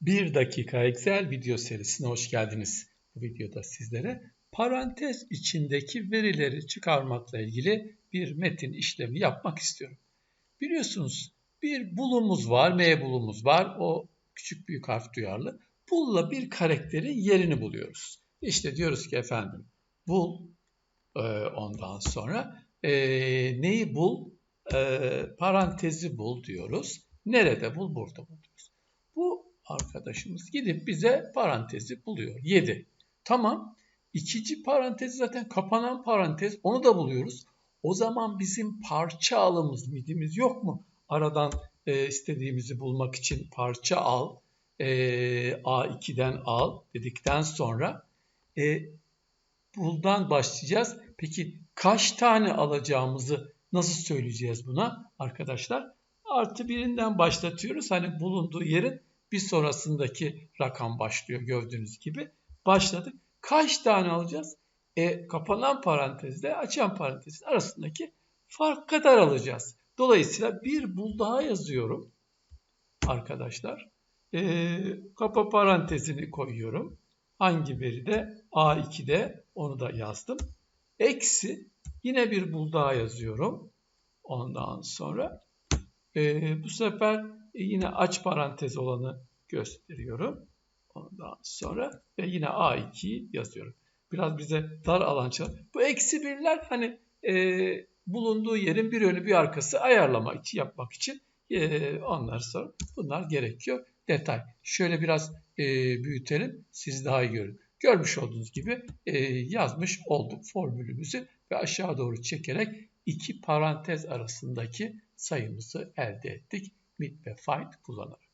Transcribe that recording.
1 dakika Excel video serisine hoş geldiniz. Bu videoda sizlere parantez içindeki verileri çıkarmakla ilgili bir metin işlemi yapmak istiyorum. Biliyorsunuz bir bulumuz var, M bulumuz var. O küçük büyük harf duyarlı. Bulla bir karakterin yerini buluyoruz. İşte diyoruz ki efendim bul e, ondan sonra e, neyi bul? E, parantezi bul diyoruz. Nerede bul? Burada bul diyoruz. Arkadaşımız gidip bize parantezi buluyor. 7. Tamam. İkinci parantez zaten kapanan parantez. Onu da buluyoruz. O zaman bizim parça alımız, midimiz yok mu? Aradan e, istediğimizi bulmak için parça al. E, A2'den al dedikten sonra e, buradan başlayacağız. Peki kaç tane alacağımızı nasıl söyleyeceğiz buna arkadaşlar? Artı birinden başlatıyoruz. Hani bulunduğu yerin bir sonrasındaki rakam başlıyor gördüğünüz gibi. Başladık. Kaç tane alacağız? E, kapanan parantezle açan parantezin arasındaki fark kadar alacağız. Dolayısıyla bir bul daha yazıyorum arkadaşlar. E, kapa parantezini koyuyorum. Hangi veride? A2'de onu da yazdım. Eksi yine bir bul daha yazıyorum. Ondan sonra e, bu sefer e, yine aç parantez olanı gösteriyorum. Ondan sonra ve yine A2'yi yazıyorum. Biraz bize dar alan çalış. Bu eksi birler hani e, bulunduğu yerin bir önü bir arkası ayarlama için yapmak için e, onlar sonra bunlar gerekiyor. Detay. Şöyle biraz e, büyütelim. Siz daha iyi görün. Görmüş olduğunuz gibi e, yazmış olduk formülümüzü ve aşağı doğru çekerek iki parantez arasındaki sayımızı elde ettik. Mid ve find kullanarak.